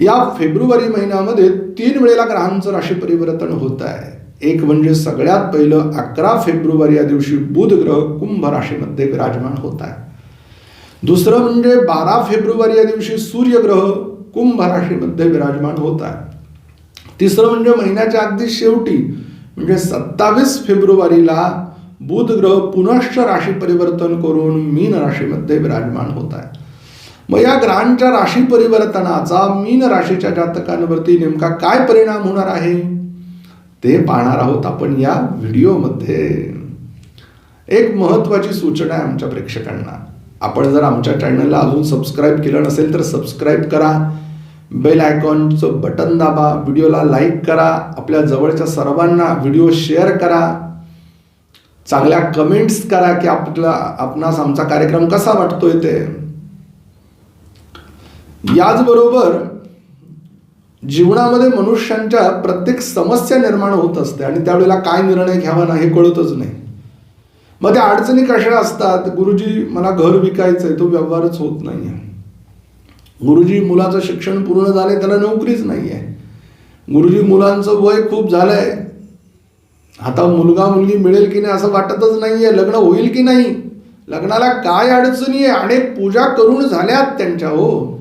या फेब्रुवारी महिन्यामध्ये तीन वेळेला ग्रहांचं राशी परिवर्तन होत आहे. एक म्हणजे सगळ्यात पहिलं अकरा फेब्रुवारी या दिवशी बुध ग्रह कुंभ राशीमध्ये विराजमान होत आहे. दुसरं म्हणजे बारा फेब्रुवारी या दिवशी सूर्यग्रह कुंभ राशीमध्ये विराजमान होत आहे. तिसरं म्हणजे महिन्याच्या अगदी शेवटी म्हणजे सत्तावीस फेब्रुवारीला बुध ग्रह पुनश्च राशी परिवर्तन करून मीन राशीमध्ये विराजमान होत आहे. मग या ग्रहांच्या राशी परिवर्तनाचा मीन राशीच्या जातकांवरती नेमका काय परिणाम होणार आहे? ते पाहणार आहोत आपण या व्हिडिओमध्ये. एक महत्त्वाची सूचना आहे आमच्या प्रेक्षकांना. आपण जर आमच्या चॅनलला अजून सबस्क्राईब केलं नसेल तर सबस्क्राईब करा. बेल आयकॉनचं बटन दाबा. व्हिडिओला लाईक करा. आपल्या जवळच्या सर्वांना व्हिडिओ शेअर करा. चांगल्या कमेंट्स करा की आपला आपणास आमचा कार्यक्रम कसा वाटतोय ते. याचबरोबर जीवनामध्ये मनुष्यांच्या प्रत्येक समस्या निर्माण होत असते आणि त्यावेळेला काय निर्णय घ्यावा ना हे कळतच नाही. मग त्या अडचणी कशा असतात? गुरुजी मला घर विकायचं आहे तो व्यवहारच होत नाही आहे गुरुजी मुलाचं शिक्षण पूर्ण झालंय त्याला नोकरीच नाही आहे गुरुजी मुलांचं वय खूप झालंय. आता मुलगा मुलगी मिळेल की नाही असं वाटतच नाहीये. लग्न होईल की नाही? लग्नाला काय अडचणी आहे? अनेक पूजा करून झाल्यात त्यांच्या हो.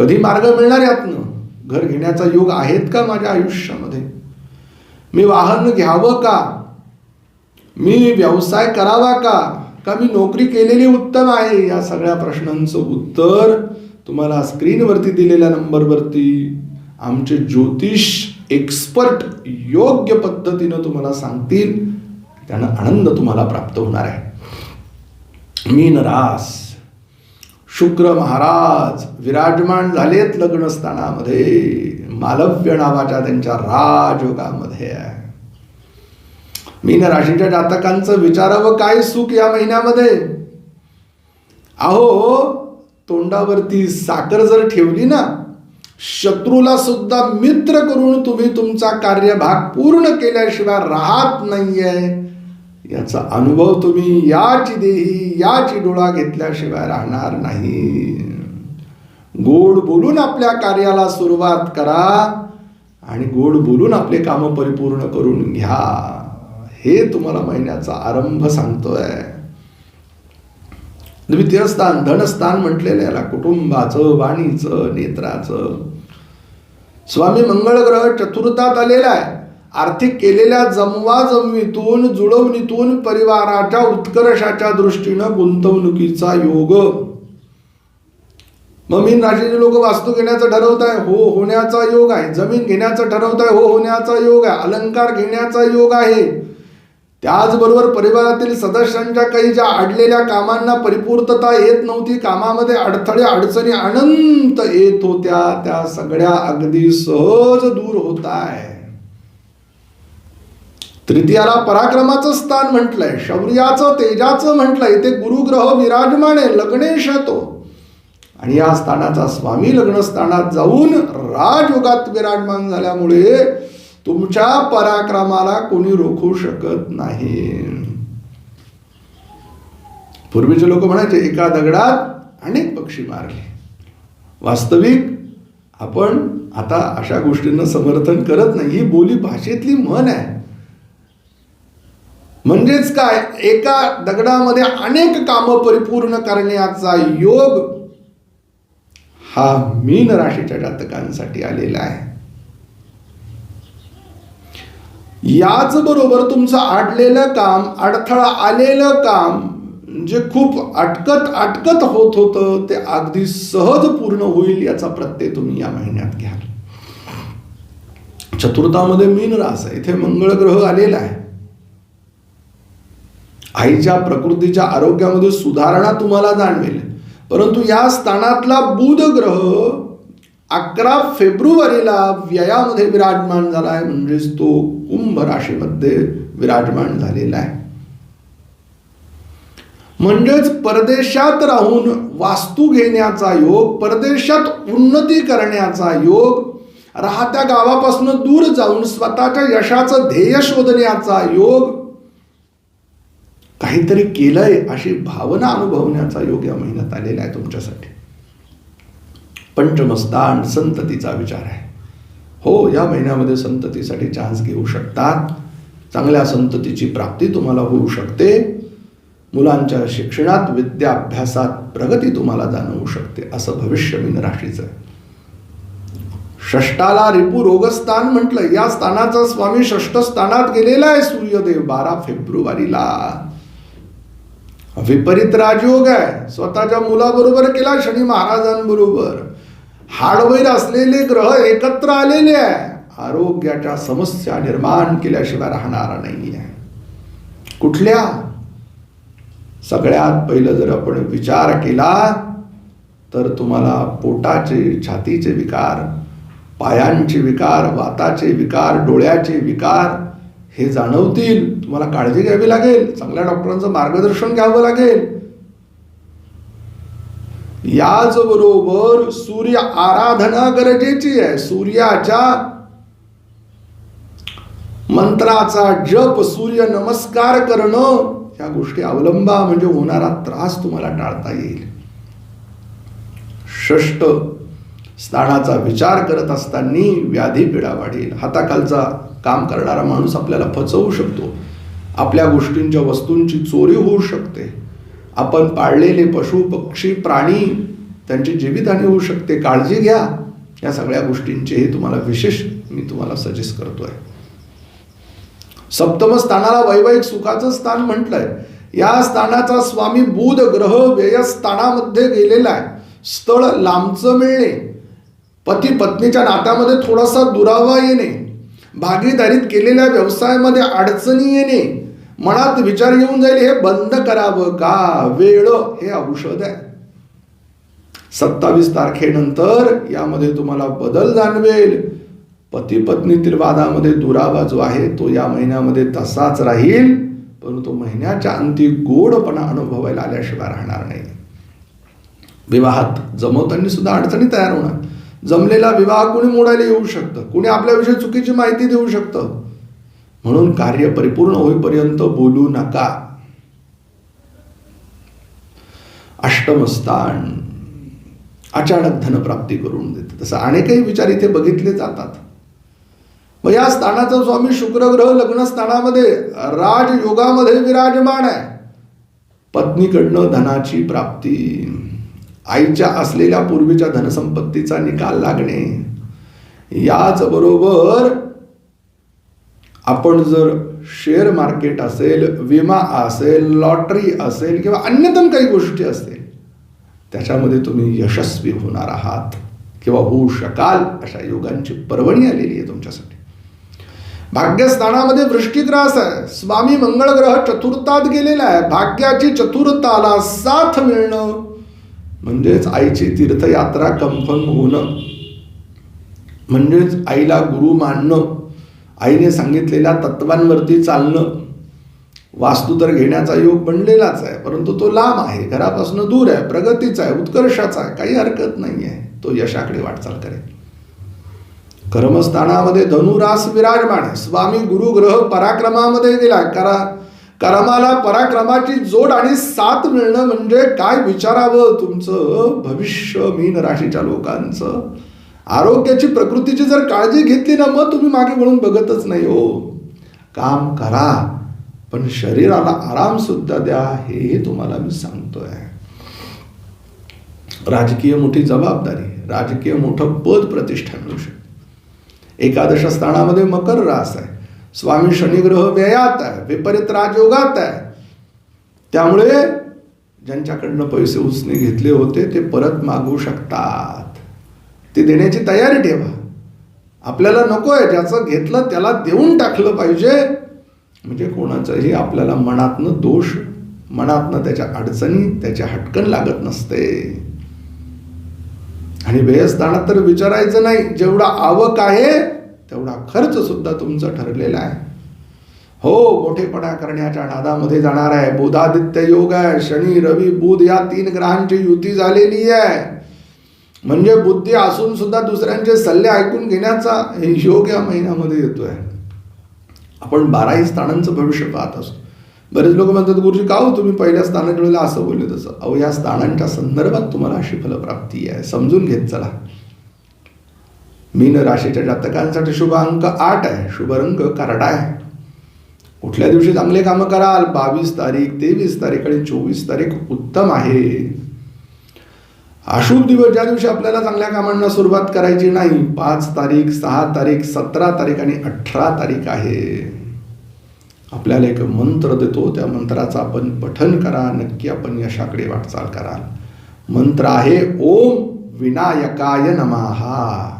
कधी मार्ग मिळणार यातनं? घर घेण्याचा योग आहेत का माझ्या आयुष्यामध्ये? मी वाहन घ्यावं का? मी व्यवसाय करावा का? का मी नोकरी केलेली उत्तम आहे? या सगळ्या प्रश्नांचं उत्तर तुम्हाला स्क्रीनवरती दिलेल्या नंबरवरती आमचे ज्योतिष एक्सपर्ट योग्य पद्धतीनं तुम्हाला सांगतील. त्यानं आनंद तुम्हाला प्राप्त होणार आहे. मीन रास. शुक्र महाराज विराजमान झालेत लग्नस्थानामध्ये. मालव्य नावाच्या त्यांच्या राजयोगामध्ये मीन राशीच्या जातकांचं विचारावं काय सुख या महिन्यामध्ये? अहो तोंडावरती साखर जर ठेवली ना शत्रूला सुद्धा मित्र करून तुम्ही तुमचा कार्यभाग पूर्ण केल्याशिवाय राहत नाहीये. याचा अनुभव तुम्ही याची देही याची डोळा घेतल्याशिवाय राहणार नाही. गोड बोलून आपल्या कार्याला सुरुवात करा आणि गोड बोलून आपले कामं परिपूर्ण करून घ्या. हे तुम्हाला महिन्याचा आरंभ सांगतोय. द्वितीय स्थान धनस्थान म्हटलेलं याला कुटुंबाचं वाणीचं नेत्राचं. स्वामी मंगळ ग्रह चतुर्थात आलेला आहे. आर्थिक केलेल्या जमवा जमवीतून जुळवणीतून परिवाराच्या उत्कर्षाच्या दृष्टीनं गुंतवणुकीचा योग. मग मीन राशीचे लोक वास्तू घेण्याचं ठरवत आहे हो होण्याचा योग आहे. जमीन घेण्याचं ठरवत आहे हो होण्याचा योग आहे. अलंकार घेण्याचा योग आहे. त्याचबरोबर परिवारातील सदस्यांच्या काही ज्या अडलेल्या कामांना परिपूर्तता येत नव्हती कामामध्ये अडथळे अडचणी अनंत येत होत्या त्या सगळ्या अगदी सहज दूर होत आहे तृतीयाला पराक्रमाचं स्थान म्हटलंय शौर्याचं तेजाचं म्हटलंय ते गुरुग्रह विराजमान आहे लग्नेश तो आणि या स्थानाचा स्वामी लग्नस्थानात जाऊन राजयोगात विराजमान झाल्यामुळे तुमच्या पराक्रमाला कोणी रोखू शकत नाही. पूर्वीचे लोक म्हणायचे एका दगडात अनेक पक्षी मारले. वास्तविक आपण आता अशा गोष्टींना समर्थन करत नाही ही बोली भाषेतली म्हण आहे. म्हणजेच काय? एका दगडामध्ये अनेक कामं परिपूर्ण करण्याचा योग हा मीन राशीच्या जातकांसाठी आलेला आहे. याच बरोबर तुमचं अडलेलं काम अडथळा आलेलं काम जे खूप अटकत अटकत होत होतं ते अगदी सहज पूर्ण होईल याचा प्रत्यय तुम्ही या महिन्यात घ्याल. चतुर्थामध्ये मीन रास आहे. इथे मंगळ ग्रह आलेला आहे. आईच्या प्रकृतीच्या आरोग्यामध्ये सुधारणा तुम्हाला जाणवेल. परंतु या स्थानातला बुध ग्रह अकरा फेब्रुवारीला व्ययामध्ये विराजमान झाला आहे. म्हणजेच तो कुंभ राशीमध्ये विराजमान झालेला आहे. म्हणजेच परदेशात राहून वास्तू घेण्याचा योग परदेशात उन्नती करण्याचा योग राहत्या गावापासून दूर जाऊन स्वतःच्या यशाचं ध्येय शोधण्याचा योग काहीतरी केलंय अशी भावना अनुभवण्याचा योग या महिन्यात आलेला आहे तुमच्यासाठी. पंचमस्तान संततीचा विचार आहे. हो या महिन्यामध्ये संततीसाठी चान्स घेऊ शकतात. चांगल्या संततीची प्राप्ती तुम्हाला होऊ शकते. मुलांच्या शिक्षणात विद्याभ्यासात प्रगती तुम्हाला जाणवू शकते असं भविष्य मीन राशीचं आहे. षष्टाला रिपू रोगस्थान म्हटलं या स्थानाचा स्वामी षष्ठ स्थानात गेलेला आहे सूर्यदेव बारा फेब्रुवारीला. विपरीत राजयोग आहे. स्वतःच्या मुलाबरोबर केला शनी महाराजांबरोबर. हाडवैर असलेले ग्रह एकत्र आलेले आहे. आरोग्याच्या समस्या निर्माण केल्याशिवाय राहणार नाही आहे कुठल्या? सगळ्यात पहिलं जर आपण विचार केला तर तुम्हाला पोटाचे छातीचे विकार पायांचे विकार वाताचे विकार डोळ्याचे विकार हे जाणवतील तुम्हाला काळजी घ्यावी लागेल चांगल्या डॉक्टरांचं मार्गदर्शन घ्यावं लागेल. याच बरोबर सूर्य आराधना गरजेची आहे. सूर्याच्या मंत्राचा जप सूर्य नमस्कार करणं या गोष्टी अवलंबा म्हणजे होणारा त्रास तुम्हाला टाळता येईल. षष्ट स्थानाचा विचार करत असताना व्याधी पिढा वाढेल. हाताखालचा काम करणारा माणूस आपल्याला फसवू शकतो. आपल्या गोष्टींच्या वस्तूंची चोरी होऊ शकते. आपण पाळलेले पशु पक्षी प्राणी त्यांची जीवितहानी होऊ शकते. काळजी घ्या. या सगळ्या गोष्टींचे हे तुम्हाला विशेष मी तुम्हाला सजेस्ट करतोय. सप्तम स्थानाला वैवाहिक सुखाचं स्थान म्हटलंय. या स्थानाचा स्वामी बुध ग्रह व्ययस्थानामध्ये गेलेला आहे. स्थळ लांबचं मिळणे. पती पत्नीच्या नात्यामध्ये थोडासा दुरावा येणे भागीदारीत केलेल्या व्यवसायामध्ये अडचणी येणे मनात विचार येऊन जाईल हे बंद करावं का? वेळ हे औषध आहे. सत्तावीस तारखेनंतर यामध्ये तुम्हाला बदल जाणवेल. पती पत्नीतील वादामध्ये दुरावा जो आहे तो या महिन्यामध्ये तसाच राहील परंतु महिन्याच्या अंती गोडपणा अनुभवायला आल्याशिवाय राहणार नाही. विवाहात जमवताना सुद्धा अडचणी तयार होणार. जमलेला विवाह कोणी मोडायला येऊ शकतं? कोणी आपल्याविषयी चुकीची माहिती देऊ शकतं? म्हणून कार्य परिपूर्ण होईपर्यंत बोलू नका. अष्टमस्थान. अचानक धनप्राप्ती करून देते. तसं अनेकही विचार इथे बघितले जातात. मग या स्थानाचा स्वामी शुक्रग्रह लग्नस्थानामध्ये राजयोगामध्ये विराजमान आहे. पत्नीकडनं धनाची प्राप्ती. आईच्या असलेल्या पूर्वीच्या धनसंपत्तीचा निकाल लागणे याच बरोबर आपण जर शेअर मार्केट असेल विमा असेल लॉटरी असेल किंवा अन्यतम काही गोष्टी असतील त्याच्यामध्ये तुम्ही यशस्वी होणार आहात किंवा होऊ शकाल अशा योगांची पर्वणी आलेली आहे तुमच्यासाठी. भाग्यस्थानामध्ये वृष्टीग्रास आहे. स्वामी मंगळ ग्रह चतुर्थात गेलेला आहे. भाग्याची चतुर्थाला साथ मिळणं म्हणजेच आईची तीर्थयात्रा कन्फर्म होणं. म्हणजेच आईला गुरु मानणं. आईने सांगितलेल्या तत्वांवरती चालणं. वास्तू तर घेण्याचा योग बनलेलाच आहे परंतु तो लांब आहे घरापासून दूर आहे प्रगतीचा आहे उत्कर्षाचा आहे काही हरकत नाही आहे तो यशाकडे वाटचाल करेल. कर्मस्थानामध्ये धनुरास विराजमान आहे. स्वामी गुरु ग्रह पराक्रमामध्ये गेला करा. कर्माला पराक्रमाची जोड आणि साथ मिळणं म्हणजे काय विचारावं तुमचं भविष्य मीन राशीच्या लोकांचं? आरोग्याची प्रकृतीची जर काळजी घेतली ना मग तुम्ही मागे वळून बघतच नाही हो. काम करा पण शरीराला आराम सुद्धा द्या हे तुम्हाला मी सांगतोय. राजकीय मोठी जबाबदारी राजकीय मोठं पद प्रतिष्ठा मिळू शकते. एकादश स्थानामध्ये मकर रास आहे. स्वामी शनिग्रह व्ययात आहे विपरीत राजयोगात आहे. त्यामुळे ज्यांच्याकडनं पैसे उसने घेतले होते ते परत मागू शकतात. ते देण्याची तयारी ठेवा. आपल्याला नको आहे ज्याचं घेतलं त्याला देऊन टाकलं पाहिजे. म्हणजे कोणाचंही आपल्याला मनातनं दोष मनातनं त्याच्या अडचणी त्याच्या हटकन लागत नसते. आणि बेस्थानात तर विचारायचं नाही जेवढा आवक आहे तेवढा खर्च सुद्धा तुमचा ठरलेला आहे. हो मोठेपणा करण्याच्या नादामध्ये जाणार आहे. बुधादित्य योग आहे. शनी रवी बुध या तीन ग्रहांची युती झालेली आहे. म्हणजे बुद्धी असून सुद्धा दुसऱ्यांचे सल्ले ऐकून घेण्याचा हे योग या महिन्यामध्ये येतो आहे आपण बाराही स्थानांचं भविष्य पाहत असतो बरेच लोक म्हणतात गुरुजी का हो तुम्ही पहिल्या स्थानाच्या वेळेला असं बोलले तसं? अहो या स्थानांच्या संदर्भात तुम्हाला अशी फलप्राप्ती आहे. समजून घेत चला. मीन राशीच्या जातकांसाठी शुभ अंक आठ आहे. शुभ रंग करडा आहे. कुठल्या दिवशी चांगले कामं कराल? बावीस तारीख तेवीस तारीख आणि चोवीस तारीख उत्तम आहे. अशुभ दिवस ज्या दिवशी आपल्याला चांगल्या कामांना सुरुवात करायची नाही पाच तारीख सहा तारीख सतरा तारीख आणि अठरा तारीख आहे. आपल्याला एक मंत्र देतो त्या मंत्राचं आपण पठन करा नक्की आपण यशाकडे वाटचाल कराल. मंत्र आहे ओम विनायकाय नमहा